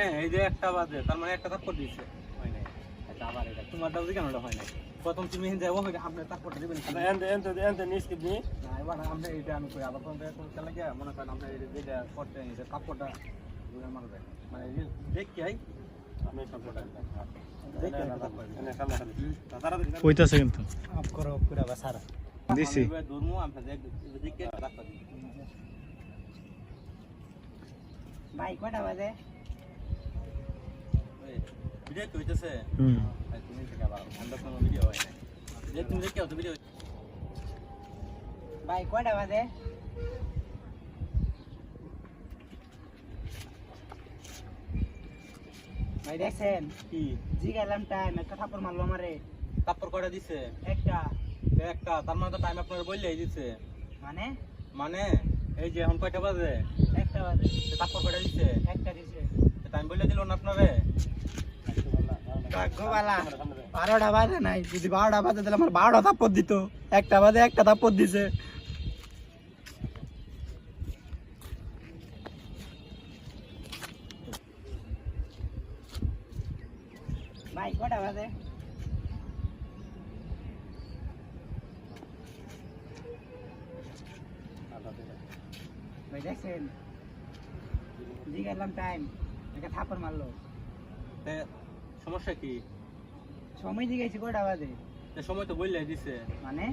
হ্যাঁ এই যে একটা বাজে তার মানে একটা তারপর দিয়েছে। হয় নাই। আচ্ছা আবার এটা। তোমার কেন হয় নাই? প্রথম তুমি আপনি দিবেন? আচ্ছা নি না এবার এটা আমি কই আবার কোনটা কোন চলে গিয়ে মনে করেন যেটা করতে মারবে মানে আই আমি কইতাছে কিন্তু। আপ করো পুরা বাসারা দিছি। দিই ভাই কয়টা বাজে? ভিডিও তো হইতেছে হুম তুমি থেকে আবার আমরা কোনো ভিডিও হয় না যে তুমি দেখি তো ভিডিও ভাই কয়টা বাজে? ভাই দেখছেন? কি? জি টাইম একটা থাপড় মারলো আমারে। তারপর কটা দিছে? একটা। একটা। তার মানে তো টাইম আপনার বললেই দিছে। মানে? মানে? এই যে এখন কয়টা বাজে? একটা বাজে। তারপর কয়টা দিছে? একটা দিছে। টাইম বললে দিল না আপনারে? ভাগ্যবালা বারোটা বাজে নাই যদি বারোটা বাজে তাহলে আমার বারোটা থাপ্পড় দিত। একটা বাজে একটা থাপ্পড় দিছে। ভাই কটা বাজে? ভাই দেখছেন? জি গেলাম টাইম একটা থাপ্পড় মারলো। সমস্যা কি? সময় দিয়ে গেছি কটা বাজে সময় তো বললে দিছে। মানে?